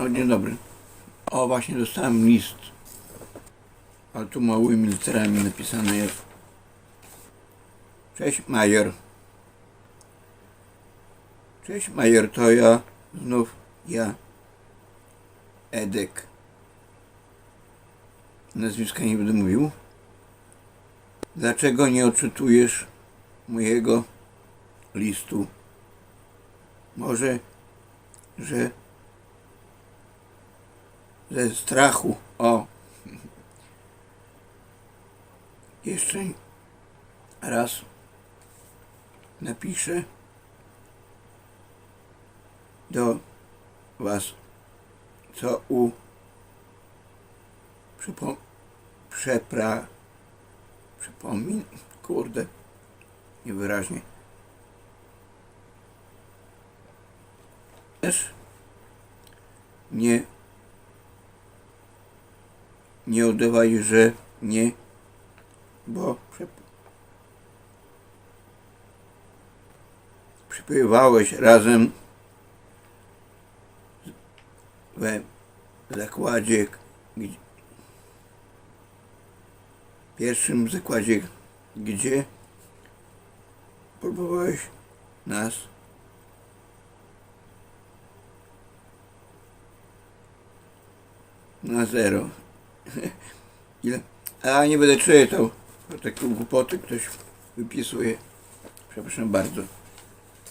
O, dzień dobry. O, właśnie dostałem list. A tu małymi literami napisane jest. Cześć, major. Cześć, major, to ja. Znów ja. Edek. Nazwiska nie będę mówił. Dlaczego nie odczytujesz mojego listu? Może, że ze strachu. O. Jeszcze raz napiszę do Was, co u przypom przepra przypomin kurde niewyraźnie też nie nie udawaj, że nie, bo przypływałeś razem we zakładzie, gdzie, pierwszym zakładzie, gdzie próbowałeś nas na zero. Ile? A nie będę czytał. Takie głupoty ktoś wypisuje. Przepraszam bardzo.